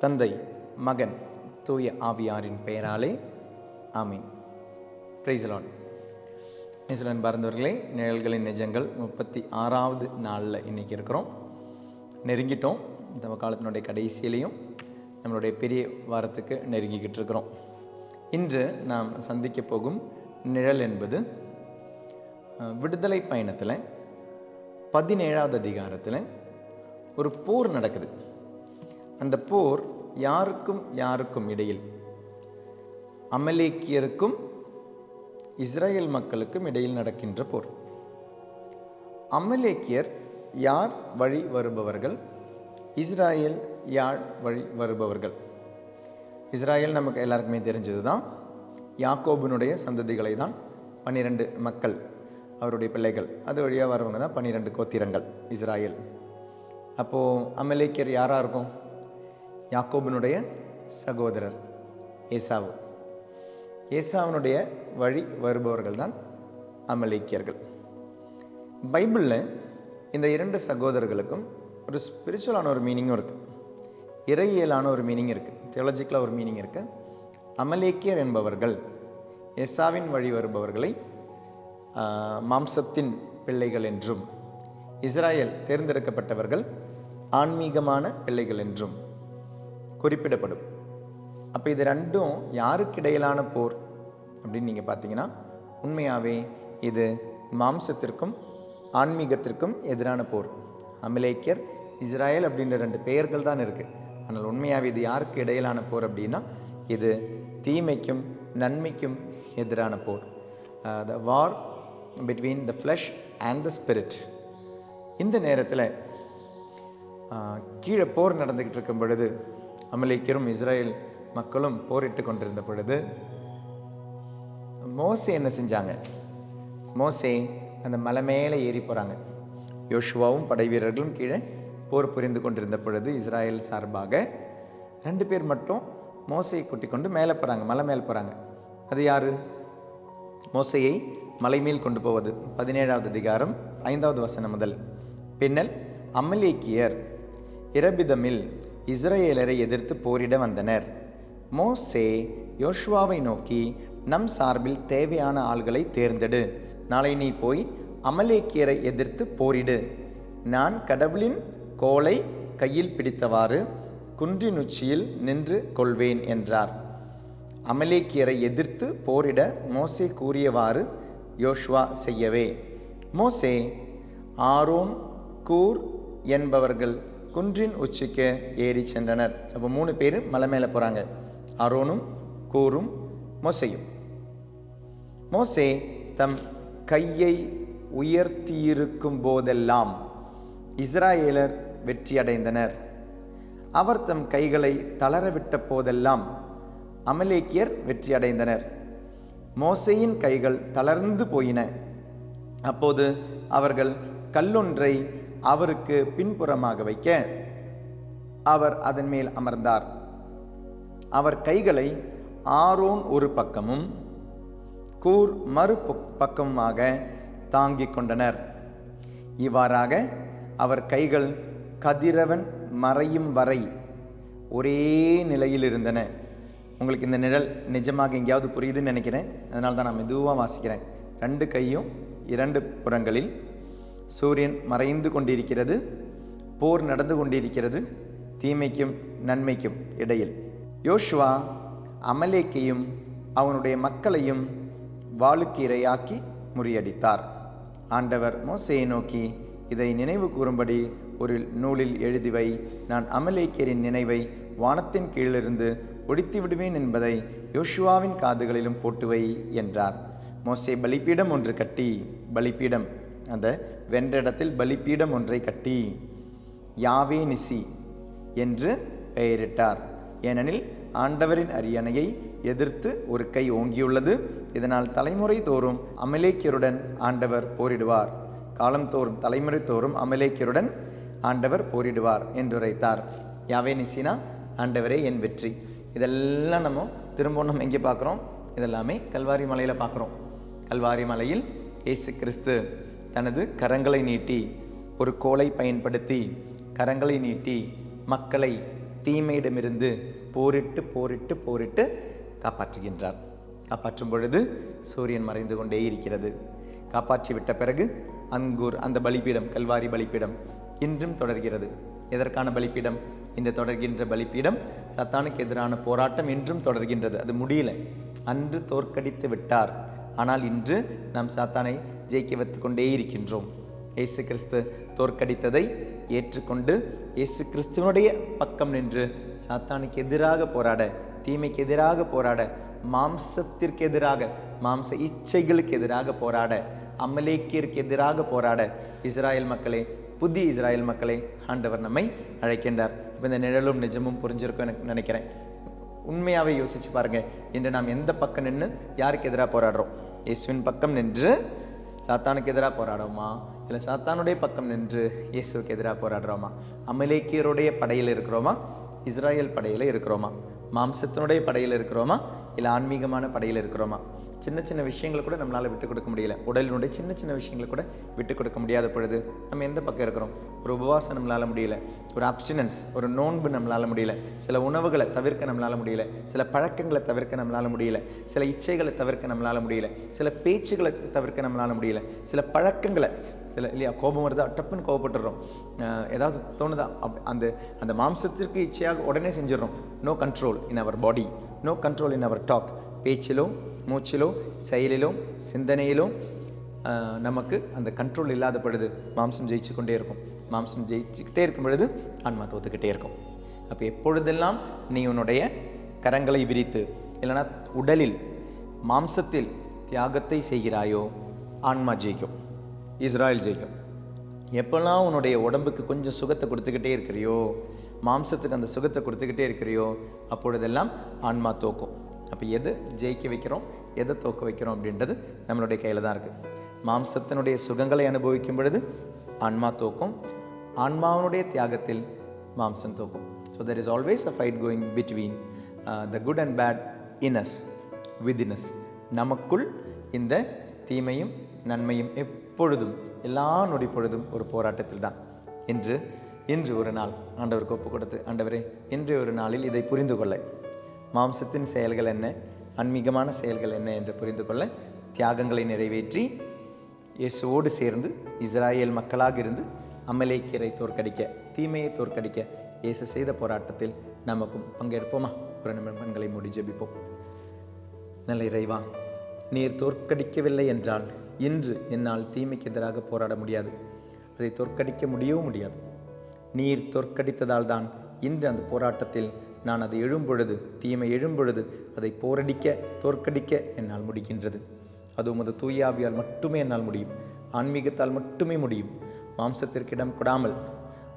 தந்தை மகன் தூய ஆவியாரின் பெயராலே ஆமீன். பிரைசலான் இசுலன் பறந்தவர்களே நிழல்களின் நிஜங்கள் முப்பத்தி ஆறாவது நாளில் இன்றைக்கி இருக்கிறோம். நெருங்கிட்டோம். இந்த காலத்தினுடைய கடைசியிலையும் நம்மளுடைய பெரிய வாரத்துக்கு நெருங்கிக்கிட்டு இருக்கிறோம். இன்று நாம் சந்திக்க போகும் நிழல் என்பது விடுதலை பயணத்தில் பதினேழாவது அதிகாரத்தில் ஒரு போர் நடக்குது. அந்த போர் யாருக்கும் யாருக்கும் இடையில் அமலேக்கியருக்கும் இஸ்ரேல் மக்களுக்கும் இடையில் நடக்கின்ற போர். அமலேக்கியர் யார் வழி வருபவர்கள்? இஸ்ராயேல் யார் வழி வருபவர்கள்? இஸ்ராயேல் நமக்கு எல்லாருக்குமே தெரிஞ்சது தான் யாக்கோபினுடைய சந்ததிகளை தான் பன்னிரெண்டு மக்கள் அவருடைய பிள்ளைகள். அது வழியாக வரவங்க தான் பன்னிரெண்டு கோத்திரங்கள் இஸ்ராயேல் அப்போது அமலேக்கியர் யாராக இருக்கும்? யாக்கோபினுடைய சகோதரர் ஏசாவு. ஏசாவினுடைய வழி வருபவர்கள் தான் அமலேக்கியர்கள். பைபிளில் இந்த இரண்டு சகோதரர்களுக்கும் ஒரு ஸ்பிரிச்சுவலான ஒரு மீனிங்கும் இருக்குது இறையியலான ஒரு மீனிங் இருக்குது தியோலஜிக்கலாக ஒரு மீனிங் இருக்குது அமலேக்கியர் என்பவர்கள் எசாவின் வழி வருபவர்களை மாம்சத்தின் பிள்ளைகள் என்றும் இஸ்ராயல் தேர்ந்தெடுக்கப்பட்டவர்கள் ஆன்மீகமான பிள்ளைகள் என்றும் குறிப்பிடப்படும். அப்போ இது ரெண்டும் யாருக்கு இடையிலான போர்? அப்படின்னு நீங்கள் பார்த்தீங்கன்னா உண்மையாகவே இது மாம்சத்திற்கும் ஆன்மீகத்திற்கும் எதிரான போர். அமிலேக்கியர் இஸ்ராயல் அப்படின்ற ரெண்டு பெயர்கள் தான் இருக்குது ஆனால் உண்மையாகவே இது யாருக்கு இடையிலான போர் அப்படின்னா இது தீமைக்கும் நன்மைக்கும் எதிரான போர். The war between the flesh and the spirit இந்த நேரத்தில் கீழே போர் நடந்துக்கிட்டு இருக்கும் பொழுது அமலிக்கரும் இஸ்ரேல் மக்களும் போரிட்டு கொண்டிருந்த பொழுது மோசே என்ன செஞ்சாங்க? மோசே அந்த மலை மேலே ஏறி போகிறாங்க யோஷுவாவும் படை வீரர்களும் கீழே போர் புரிந்து கொண்டிருந்த பொழுது இஸ்ராயேல் சார்பாக ரெண்டு பேர் மட்டும் மோசையை கூட்டிக் கொண்டு மேலே போகிறாங்க மலை மேலே போகிறாங்க அது யார்? மோசையை மலை மேல் கொண்டு போவது. பதினேழாவது அதிகாரம் ஐந்தாவது வசனம் முதல். பின்னல் அமலேக்கியர் இரபிதமில் இஸ்ரேலரை எதிர்த்து போரிட வந்தனர். மோசே யோஷ்வாவை நோக்கி நம் சார்பில் தேவையான ஆள்களை தேர்ந்தெடு. நாளை நீ போய் அமலேக்கியரை எதிர்த்து போரிடு. நான் கடவுளின் கோலை கையில் பிடித்தவாறு குன்றின் உச்சியில் நின்று கொள்வேன் என்றார். அமலேக்கியரை எதிர்த்து போரிட மோசே கூறியவாறு யோஷ்வா செய்யவே. மோசே ஆரோன் கூர் என்பவர்கள் குன்றின் உச்சிக்கு ஏறி சென்றனர். அப்போ மூணு பேர் மலை மேலே போகிறாங்க அரோனும் கூரும் மோசையும். மோசே தம் கையை உயர்த்தியிருக்கும் போதெல்லாம் இஸ்ராயேலர் வெற்றியடைந்தனர் அவர் தம் கைகளை தளரவிட்ட போதெல்லாம் அமலேக்கியர் வெற்றியடைந்தனர் மோசையின் கைகள் தளர்ந்து போயின. அப்போது அவர்கள் கல்லொன்றை அவருக்கு பின்புறமாக வைக்க அவர் அதன் மேல் அமர்ந்தார். அவர் கைகளை ஆரோன் ஒரு பக்கமும் கூர் மறு பக்கமுமாக தாங்கிக் கொண்டனர். இவ்வாறாக அவர் கைகள் கதிரவன் மறையும் வரை ஒரே நிலையில் இருந்தன உங்களுக்கு இந்த நிழல் நிஜமாக எங்கேயாவது புரியுதுன்னு நினைக்கிறேன். அதனால தான் நான் மெதுவாக வாசிக்கிறேன். ரெண்டு கையும் இரண்டு புறங்களில் சூரியன் மறைந்து கொண்டிருக்கிறது போர் நடந்து கொண்டிருக்கிறது தீமைக்கும் நன்மைக்கும் இடையில். யோஷுவா அமலேக்கையும் அவனுடைய மக்களையும் வாளுக்கு இரையாக்கி முறியடித்தார். ஆண்டவர் மோசையை நோக்கி இதை நினைவு கூறும்படி ஒரு நூலில் எழுதிவை. நான் அமலேக்கியரின் நினைவை வானத்தின் கீழிருந்து ஒடித்து விடுவேன் என்பதை யோஷுவாவின் காதுகளிலும் போட்டுவை என்றார். மோசே பலிப்பீடம் ஒன்று கட்டி பலிப்பீடம் அந்த வென்ற இடத்தில் பலிப்பீடம் ஒன்றை கட்டி யாவே நிசி என்று பெயரிட்டார். ஏனெனில் ஆண்டவரின் அரியணையை எதிர்த்து ஒரு கை ஓங்கியுள்ளது. இதனால் தலைமுறை தோறும் அமலேக்கியருடன் ஆண்டவர் போரிடுவார். காலம் தோறும் தலைமுறை தோறும் அமலேக்கியருடன் ஆண்டவர் போரிடுவார் என்றுரைத்தார் யாவே நிசினா ஆண்டவரே என் வெற்றி. இதெல்லாம் நம்ம திரும்பவும் நம்ம எங்கே பார்க்குறோம்? இதெல்லாமே கல்வாரி மலையில் பார்க்குறோம். கல்வாரி மலையில் இயேசு கிறிஸ்து. தனது கரங்களை நீட்டி ஒரு கோலை பயன்படுத்தி கரங்களை நீட்டி மக்களை தீமையிடமிருந்து போரிட்டு போரிட்டு போரிட்டு காப்பாற்றுகின்றார். காப்பாற்றும் பொழுது சூரியன் மறைந்து கொண்டே இருக்கிறது. காப்பாற்றி விட்ட பிறகு அங்கூர் அந்த பலிப்பீடம் கல்வாரி பலிப்பீடம் இன்றும் தொடர்கிறது. எதற்கான பலிப்பீடம் இன்று தொடர்கின்ற பலிப்பீடம் சத்தானுக்கு எதிரான போராட்டம் இன்றும் தொடர்கின்றது. அது முடியல. அன்று தோற்கடித்து விட்டார். ஆனால் இன்று நாம் சாத்தானை ஜெயிக்க வைத்து கொண்டே இருக்கின்றோம். இயேசு கிறிஸ்து தோற்கடித்ததை ஏற்றுக்கொண்டு இயேசு கிறிஸ்துவனுடைய பக்கம் நின்று சாத்தானுக்கு எதிராக போராட தீமைக்கு எதிராக போராட மாம்சத்திற்கு எதிராக மாம்ச இச்சைகளுக்கு எதிராக போராட அமலேக்கியருக்கு எதிராக போராட இஸ்ராயல் மக்களே புதிய இஸ்ராயல் மக்களே ஆண்டவர் நம்மை அழைக்கின்றார். இப்போ இந்த நிழலும் நிஜமும் புரிஞ்சிருக்கும் எனக்கு நினைக்கிறேன். உண்மையாகவே யோசிச்சு பாருங்கள் இன்று நாம் எந்த பக்கம் நின்று யாருக்கு எதிராக போராடுறோம்? இயேசுவின் பக்கம் நின்று சாத்தானுக்கு எதிராக போராடுவோமா? இல்லை சாத்தானுடைய பக்கம் நின்று இயேசுவுக்கு எதிராக போராடுறோமா? அமலேக்கியருடைய படையில் இருக்கிறோமா? இஸ்ராயல் படையில் இருக்கிறோமா? மாம்சத்தினுடைய படையில் இருக்கிறோமா? இல்லை ஆன்மீகமான படையில் இருக்கிறோமா? சின்ன சின்ன விஷயங்களை கூட நம்மளால் விட்டு கொடுக்க முடியல. உடலினுடைய சின்ன சின்ன விஷயங்களை கூட விட்டு கொடுக்க முடியாத பொழுது நம்ம எந்த பக்கம் இருக்கிறோம்? ஒரு உபவாசம் நம்மளால் முடியல. ஒரு அப்டினன்ஸ் ஒரு நோன்பு நம்மளால் முடியல. சில உணவுகளை தவிர்க்க நம்மளால் முடியல. சில பழக்கங்களை தவிர்க்க நம்மளால் முடியல. சில இச்சைகளை தவிர்க்க நம்மளால் முடியல. சில பேச்சுகளை தவிர்க்க நம்மளால் முடியல. சில பழக்கங்களை சில இல்லையா கோபம் வருதா? டப்புன்னு கோபப்பட்டுடுறோம் ஏதாவது தோணுதா? அப் அந்த அந்த மாம்சத்திற்கு இச்சையாக உடனே செஞ்சிடறோம். No control in our body no control in our talk பேச்சிலோ மூச்சிலோ செயலிலோ சிந்தனையிலோ நமக்கு அந்த கண்ட்ரோல் இல்லாதப்படுது மாம்சம் ஜெயிச்சு கொண்டே இருக்கும். மாம்சம் ஜெயிச்சுக்கிட்டே இருக்கும் பொழுது ஆன்மா தோத்துக்கிட்டே இருக்கும். அப்போ எப்பொழுதெல்லாம் நீ உன்னுடைய கரங்களை விரித்து இல்லைன்னா உடலில் மாம்சத்தில் தியாகத்தை செய்கிறாயோ ஆன்மா ஜெயிக்கும். இஸ்ராயல் ஜெயிக்கும். எப்போல்லாம் உன்னுடைய உடம்புக்கு கொஞ்சம் சுகத்தை கொடுத்துக்கிட்டே இருக்கிறியோ மாம்சத்துக்கு அந்த சுகத்தை கொடுத்துக்கிட்டே இருக்கிறியோ அப்பொழுதெல்லாம் ஆன்மா தோக்கும். அப்போ எது ஜெயிக்க வைக்கிறோம் எதை தோக்க வைக்கிறோம் அப்படின்றது நம்மளுடைய கையில் தான் இருக்குது மாம்சத்தினுடைய சுகங்களை அனுபவிக்கும் பொழுது ஆன்மா தோக்கும். ஆன்மாவனுடைய தியாகத்தில் மாம்சம் தோக்கும். So there is always a fight going between the good and bad in us within us நமக்குள் இந்த தீமையும் நன்மையும் எப்பொழுதும் எல்லா நொடி பொழுதும் ஒரு போராட்டத்தில் தான். என்று இன்று ஒரு நாள் ஆண்டவருக்கு ஒப்பு கொடுத்து ஆண்டவரே இன்றைய ஒரு நாளில் இதை புரிந்து கொள்ள. மாம்சத்தின் செயல்கள் என்ன? ஆன்மீகமான செயல்கள் என்ன என்று புரிந்து கொள்ள. தியாகங்களை நிறைவேற்றி இயேசுவோடு சேர்ந்து இஸ்ராயேல் மக்களாக இருந்து அமலேக்கியரை தோற்கடிக்க தீமையை தோற்கடிக்க இயேசு செய்த போராட்டத்தில் நமக்கும் பங்கேற்போமா? ஒரு நிமிடங்களை மூடி ஜெபிப்போம். நல்ல இறைவா நீர் தோற்கடிக்கவில்லை என்றால் இன்று என்னால் தீமைக்கு எதிராக போராட முடியாது. அதை தோற்கடிக்க முடியவும் முடியாது. நீர் தோற்கடித்ததால் தான் இன்று அந்த போராட்டத்தில் நான் அதை எழும்பொழுது தீமை எழும்பொழுது அதை போரடிக்க தோற்கடிக்க என்னால் முடிகின்றது. அது உமது தூயாவியால் மட்டுமே என்னால் முடியும். ஆன்மீகத்தால் மட்டுமே முடியும். மாம்சத்திற்கு இடம் கொடாமல்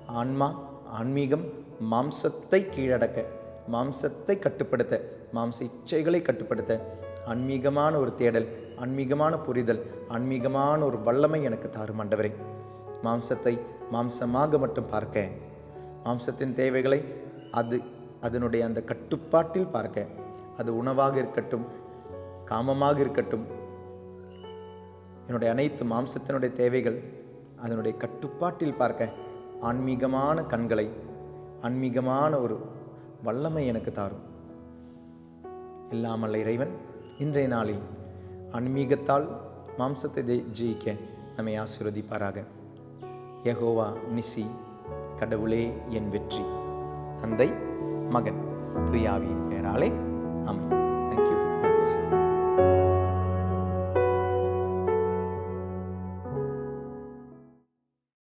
ஆன்மா ஆன்மீகம் மாம்சத்தை கீழடக்க மாம்சத்தை கட்டுப்படுத்த மாம்ச இச்சைகளை கட்டுப்படுத்த ஆன்மீகமான ஒரு தேடல் ஆன்மீகமான புரிதல் ஆன்மீகமான ஒரு வல்லமை எனக்கு தாரும் ஆண்டவரே. மாம்சத்தை மாம்சமாக மட்டும் பார்க்க மாம்சத்தின் தேவைகளை அது அதனுடைய அந்த கட்டுப்பாட்டில் பார்க்க அது உணவாக இருக்கட்டும் காமமாக இருக்கட்டும் என்னுடைய அனைத்து மாம்சத்தினுடைய தேவைகள் அதனுடைய கட்டுப்பாட்டில் பார்க்க ஆன்மீகமான கண்களை ஆன்மீகமான ஒரு வல்லமை எனக்கு தாரும். இல்லாமல் இறைவன் இன்றைய நாளில் ஆன்மீகத்தால் மாம்சத்தை ஜெயிக்க நம்மை ஆசீர்வதிப்பாராக. யகோவா நிசி கடவுளே என் வெற்றி தந்தை மகன் துயாவியின் பெயராலே. ஆமென். தேங்க்யூ